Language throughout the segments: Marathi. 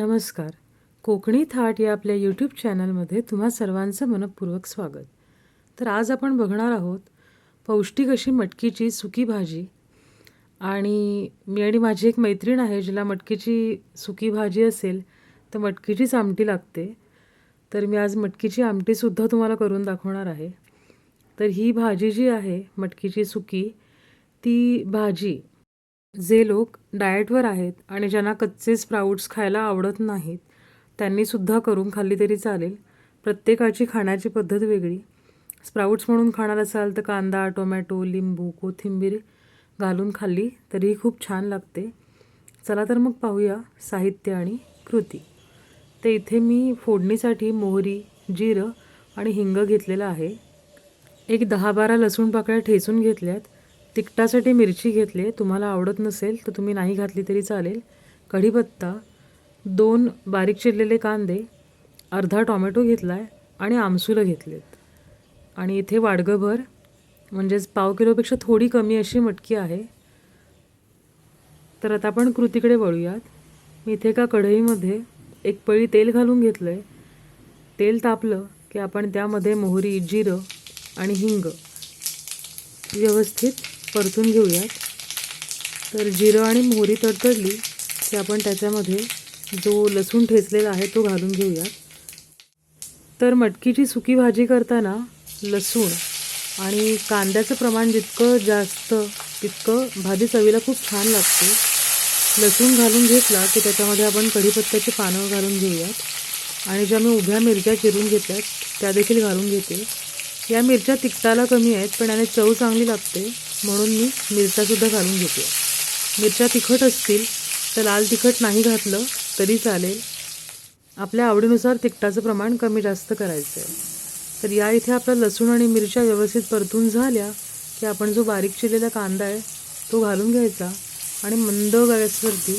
नमस्कार. कोकणी थाट या आपल्या यूट्यूब चॅनलमध्ये तुम्हा सर्वांचं मनपूर्वक स्वागत. तर आज आपण बघणार आहोत पौष्टिक अशी मटकीची सुकी भाजी आणि मी आणि माझी एक मैत्रीण आहे जिला मटकीची सुकी भाजी असेल तर मटकीचीच आमटी लागते. तर मी आज मटकीची आमटीसुद्धा तुम्हाला करून दाखवणार आहे. तर ही भाजी जी आहे मटकीची सुकी ती भाजी जे लोक डाएटवर आहेत आणि ज्यांना कच्चे स्प्राऊट्स खायला आवडत नाहीत त्यांनीसुद्धा करून खाल्ली तरी चालेल. प्रत्येकाची खाण्याची पद्धत वेगळी. स्प्राऊट्स म्हणून खाणार असाल तर कांदा टोमॅटो लिंबू कोथिंबीर घालून खाल्ली तरीही खूप छान लागते. चला तर मग पाहूया साहित्य आणि कृती. तर इथे मी फोडणीसाठी मोहरी जिरं आणि हिंग घेतलेलं आहे. एक दहा बारा लसूण पाकळ्या ठेचून घेतल्यात. तिखटासाठी मिरची घेतली आहे. तुम्हाला आवडत नसेल तर तुम्ही नाही घातली तरी चालेल. कढीपत्ता दोन बारीक चिरलेले कांदे अर्धा टॉमॅटो घेतला आहे आणि आमसुलं घेतलेत. आणि इथे वाडगंभर म्हणजेच पाव किलोपेक्षा थोडी कमी अशी मटकी आहे. तर आता आपण कृतीकडे वळूयात. मी इथे एका कढईमध्ये एक पळी तेल घालून घेतलं आहे तेल तापलं की आपण त्यामध्ये मोहरी जिरं आणि हिंग व्यवस्थित परतून घेऊयात. तर जिरं आणि मोहरी तडतडली की आपण त्याच्यामध्ये जो लसूण ठेचलेला आहे तो घालून घेऊयात. तर मटकीची सुकी भाजी करताना लसूण आणि कांद्याचं प्रमाण जितकं जास्त तितकं भाजी चवीला खूप छान लागते. लसूण घालून घेतला की त्याच्यामध्ये आपण कढीपत्त्याची पानं घालून घेऊयात. आणि ज्या मी उभ्या मिरच्या चिरून घेतल्यात त्या देखील घालून घेते. या मिरच्या तिखटाला कमी आहेत पण याने चव चांगली लागते. म्हणून मी मिरच्यासुद्धा घालून घेते. मिरच्या तिखट असतील तर लाल तिखट नाही घातलं तरी चालेल. आपल्या आवडीनुसार तिखटाचं प्रमाण कमी जास्त करायचं आहे तर या इथे आपला लसूण आणि मिरच्या व्यवस्थित परतून झाल्या की आपण जो बारीक चिरलेला कांदा आहे तो घालून घ्यायचा आणि मंद गॅसवरती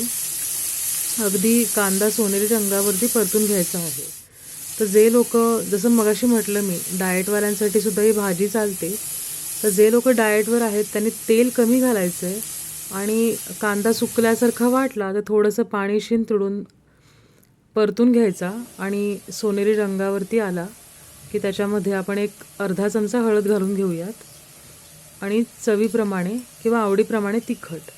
अगदी कांदा सोनेरी रंगावरती परतून घ्यायचा आहे. तर जे लोक जसं मगाशी म्हटलं मी डाएटवाल्यांसाठी सुद्धा ही भाजी चालते. तर जे लोक डाएटवर आहेत त्यांनी तेल कमी घालायचं आहे आणि कांदा सुकल्यासारखा वाटला तर थोडंसं पाणी शिंतडून परतून घ्यायचा आणि सोनेरी रंगावरती आला की त्याच्यामध्ये आपण एक अर्धा चमचा हळद घालून घेऊयात आणि चवीप्रमाणे किंवा आवडीप्रमाणे तिखट.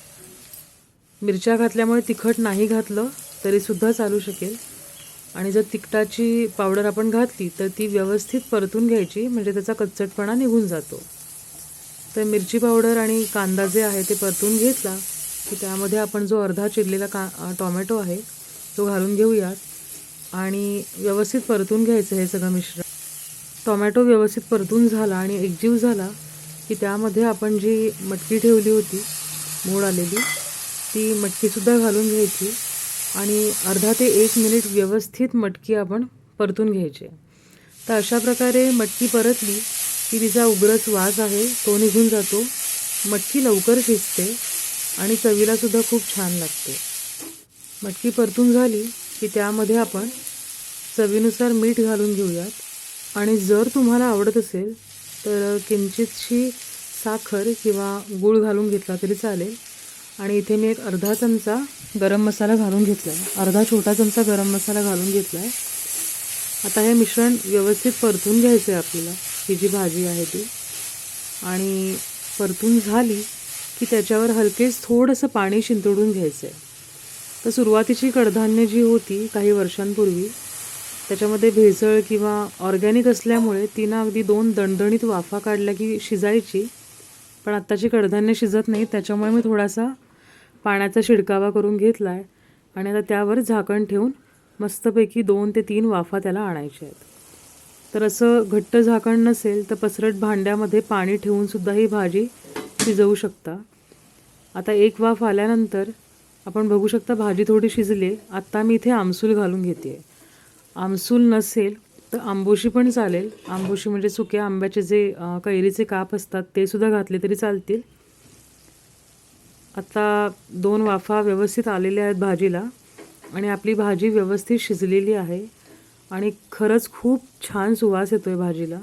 मिरच्या घातल्यामुळे तिखट नाही घातलं तरीसुद्धा चालू शकेल. आणि जर तिखटाची पावडर आपण घातली तर ती व्यवस्थित परतून घ्यायची म्हणजे त्याचा कच्चटपणा निघून जातो. तर मिरची पावडर आणि कांदा जे आहे ते परतून घेतला की त्यामध्ये आपण जो अर्धा चिरलेला का टॉमॅटो आहे तो घालून घेऊयात. आणि व्यवस्थित परतून घ्यायचं हे सगळं मिश्रण. टॉमॅटो व्यवस्थित परतून झाला आणि एकजीव झाला की त्यामध्ये आपण जी मटकी ठेवली होती मोड आलेली ती मटकीसुद्धा घालून घ्यायची आणि अर्धा ते एक मिनिट व्यवस्थित मटकी आपण परतून घ्यायची. तर अशा प्रकारे मटकी परतली की तिचा उग्रच वास आहे तो निघून जातो. मटकी लवकर शिजते आणि चवीलासुद्धा खूप छान लागते. मटकी परतून झाली की त्यामध्ये आपण चवीनुसार मीठ घालून घेऊयात. आणि जर तुम्हाला आवडत असेल तर किंचितशी साखर किंवा गूळ घालून घेतला तरी चालेल. आणि इथे मी एक अर्धा चमचा गरम मसाला घालून घेतला आहे अर्धा छोटा चमचा गरम मसाला घालून घेतला आहे आता हे मिश्रण व्यवस्थित परतून घ्यायचं आहे आपल्याला. ही जी भाजी आहे ती. आणि परतून झाली की त्याच्यावर हलकेच थोडंसं पाणी शिंतोडून घ्यायचं आहे तर सुरुवातीची कडधान्य जी होती काही वर्षांपूर्वी त्याच्यामध्ये भेसळ किंवा ऑर्गॅनिक असल्यामुळे तिनं अगदी दोन दणदणीत वाफा काढल्या की शिजायची. पण आत्ताची कडधान्य शिजत नाही त्याच्यामुळे मी थोडासा पाण्याचा शिडकावा करून घेतला आहे आणि आता त्यावर झाकण ठेवून मस्तपैकी दोन ते तीन वाफा त्याला आणायच्या आहेत. तर असं घट्ट झाकण नसेल तर पसरट भांड्यामध्ये पाणी ठेवूनसुद्धा ही भाजी शिजवू शकता. आता एक वाफ आल्यानंतर आपण बघू शकता भाजी थोडी शिजली आत्ता मी इथे आमसूल घालून घेते. आहे आमसूल नसेल तर आंबोशी पण चालेल. आंबोशी म्हणजे सुक्या आंब्याचे जे कैरीचे काप असतात ते सुद्धा घातले तरी चालतील. आता दोन वाफा व्यवस्थित आलेल्या आहेत भाजीला आणि आपली भाजी व्यवस्थित शिजलेली आहे. आणि खरंच खूप छान सुवास येतो आहे भाजीला.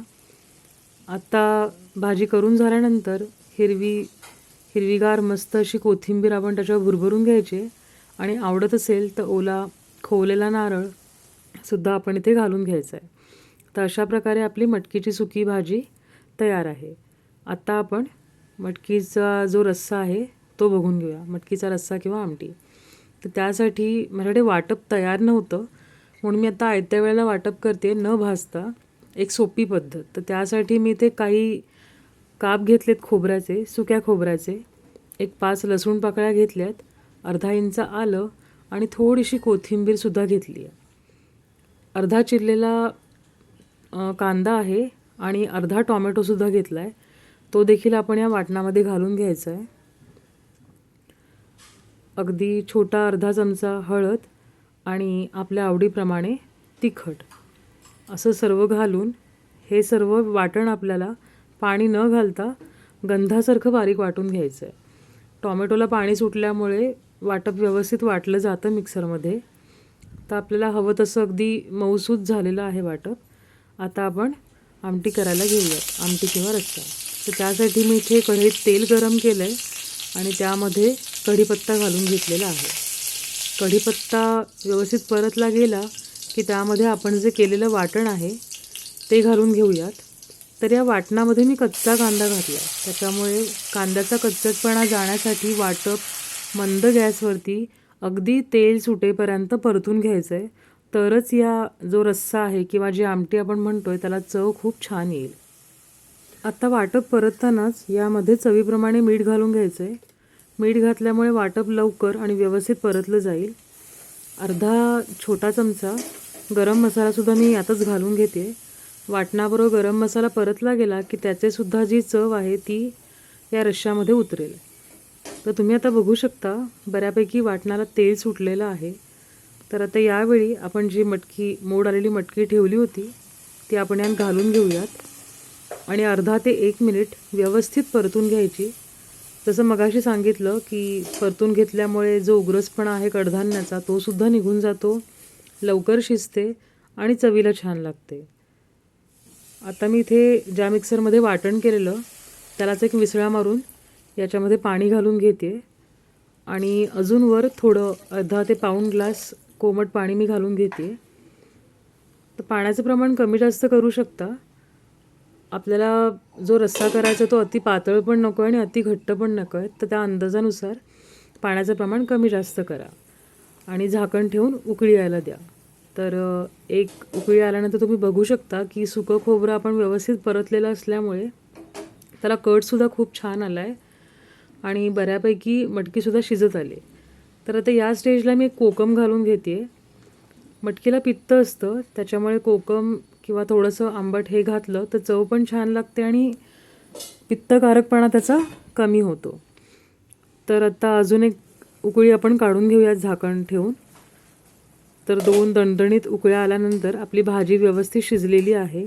आत्ता भाजी करून झाल्यानंतर हिरवी हिरवीगार मस्त अशी कोथिंबीर आपण त्याच्यावर भुरभरून घ्यायची आणि आवडत असेल तर ओला खोवलेला नारळ सुद्धा आपण इथे घालून घ्यायचा आहे. तर अशा प्रकारे आपली मटकीची सुकी भाजी तयार आहे. आत्ता आपण मटकीचा जो रस्सा आहे तो बघून घेऊया. मटकीचा रस्सा किंवा आमटी. तर त्यासाठी माझ्याकडे वाटप तयार नव्हतं. म्हणून मी आता आयत्या वेळेला वाटप करते न भाजता एक सोपी पद्धत. तर त्यासाठी मी ते काही काप घेतलेत खोबऱ्याचे सुक्या खोबऱ्याचे. एक पाच लसूण पाकळ्या घेतल्यात अर्धा इंच आलं आणि थोडीशी कोथिंबीरसुद्धा घेतली आहे. अर्धा चिरलेला कांदा आहे आणि अर्धा टॉमॅटोसुद्धा घेतला आहे तो देखील आपण या वाटणामध्ये घालून घ्यायचा आहे. अगदी छोटा अर्धा चमचा हळद आणि आपल्या आवडीप्रमाणे तिखट. असं सर्व घालून हे सर्व वाटण आपल्याला पाणी न घालता गंधासारखं बारीक वाटून घ्यायचं आहे टॉमॅटोला पाणी सुटल्यामुळे वाटप व्यवस्थित वाटलं जातं मिक्सरमध्ये. तर आपल्याला हवं तसं अगदी मऊसूत झालेलं आहे वाटप. आता आपण आमटी करायला घेऊयात आमटी किंवा रस्सा. तर त्यासाठी मी इथे कढईत तेल गरम केलं आहे आणि त्यामध्ये कढीपत्ता घालून घेतलेला आहे. कढीपत्ता व्यवस्थित परतला गेला की त्यामध्ये आपण जे केलेलं वाटण आहे ते घालून घेऊयात. तर या वाटणामध्ये मी कच्चा कांदा घातला त्याच्यामुळे कांद्याचा कच्चटपणा जाण्यासाठी वाटप मंद गॅसवरती अगदी तेल सुटेपर्यंत परतून घ्यायचं आहे तरच या जो रस्सा आहे किंवा जी आमटी आपण म्हणतो आहे त्याला चव खूप छान येईल. आत्ता वाटप परततानाच यामध्ये चवीप्रमाणे मीठ घालून घ्यायचं आहे मीठ घातल्यामुळे वाटप लवकर आणि व्यवस्थित परतलं जाईल. अर्धा छोटा चमचा गरम मसालासुद्धा मी यातच घालून घेते. वाटणाबरोबर गरम मसाला परतला गेला की त्याचेसुद्धा जी चव आहे ती या रश्श्यामध्ये उतरेल. तर तुम्ही आता बघू शकता बऱ्यापैकी वाटणाला तेल सुटलेलं आहे. तर आता यावेळी आपण जी मटकी मोड आलेली मटकी ठेवली होती ती आपण यात घालून घेऊयात. आणि अर्धा ते एक मिनिट व्यवस्थित परतून घ्यायची. जसं मगाशी सांगितलं की परतून घेतल्यामुळे जो उग्रसपणा आहे कडधान्याचा तो सुद्धा निघून जातो लवकर शिजते आणि चवीला छान लागते. आता मी इथे ज्या मिक्सरमध्ये वाटण केलेलं त्यालाच एक विसळा मारून याच्यामध्ये पाणी घालून घेते. आणि अजून वर थोडं अर्धा ते पाऊण ग्लास कोमट पाणी मी घालून घेते. तर पाण्याचं प्रमाण कमी जास्त करू शकता आपल्याला जो रस्सा करायचा तो अति पातळ पण नको आहे आणि अति घट्ट पण नको आहे तर त्या अंदाजानुसार पाण्याचं प्रमाण कमी जास्त करा. आणि झाकण ठेवून उकळी यायला द्या. तर एक उकळी आल्यानंतर तुम्ही बघू शकता की सुकं खोबरं आपण व्यवस्थित परतलेलं असल्यामुळे त्याला कटसुद्धा खूप छान आला आहे आणि बऱ्यापैकी मटकीसुद्धा शिजत आली. तर आता या स्टेजला मी एक कोकम घालून घेते मटकीला पित्त असतं त्याच्यामुळे कोकम किंवा थोडंसं आंबट हे घातलं तर चव पण छान लागते आणि पित्तकारकपणा त्याचा कमी होतो. तर आता अजून एक उकळी आपण काढून घेऊयात झाकण ठेवून. तर दोन दणदणीत उकळ्या आल्यानंतर आपली भाजी व्यवस्थित शिजलेली आहे.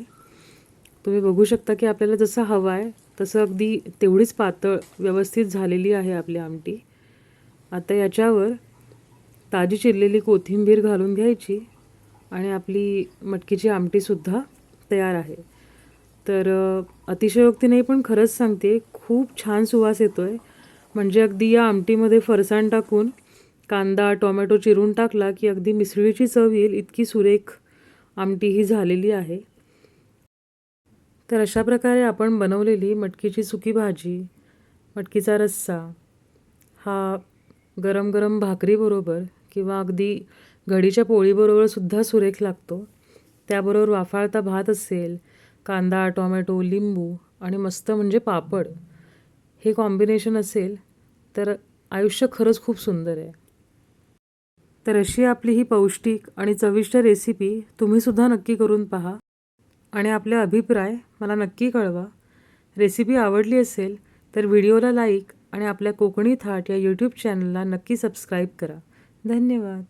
तुम्ही बघू शकता की आपल्याला जसं हवं आहे तसं अगदी तेवढीच पातळ व्यवस्थित झालेली आहे आपली आमटी. आता याच्यावर ताजी चिरलेली कोथिंबीर घालून घ्यायची. आणि आपली मटकीची आमटीसुद्धा तयार आहे. तर अतिशयोक्ती नाही पण खरंच सांगते खूप छान सुवास येतो आहे म्हणजे अगदी या आमटीमध्ये फरसाण टाकून कांदा टोमॅटो चिरून टाकला की अगदी मिसळीची चव येईल इतकी सुरेख आमटी ही झालेली आहे. तर अशा प्रकारे आपण बनवलेली मटकीची सुकी भाजी मटकीचा रस्सा हा गरम गरम भाकरीबरोबर किंवा अगदी घडीच्या पोळीबरोबर सुद्धा सुरेख लागतो. त्याबरोबर वाफाळता भात असेल कांदा टोमॅटो लिंबू आणि मस्त म्हणजे पापड हे कॉम्बिनेशन असेल तर आयुष्य खरंच खूप सुंदर आहे. तर अशी आपली ही पौष्टिक आणि चविष्ट रेसिपी तुम्हीसुद्धा नक्की करून पहा. आणि आपले अभिप्राय मला नक्की कळवा. रेसिपी आवडली असेल तर व्हिडिओला लाईक आणि आपल्या कोकणी थाट या यूट्यूब चॅनलला नक्की सबस्क्राईब करा. धन्यवाद.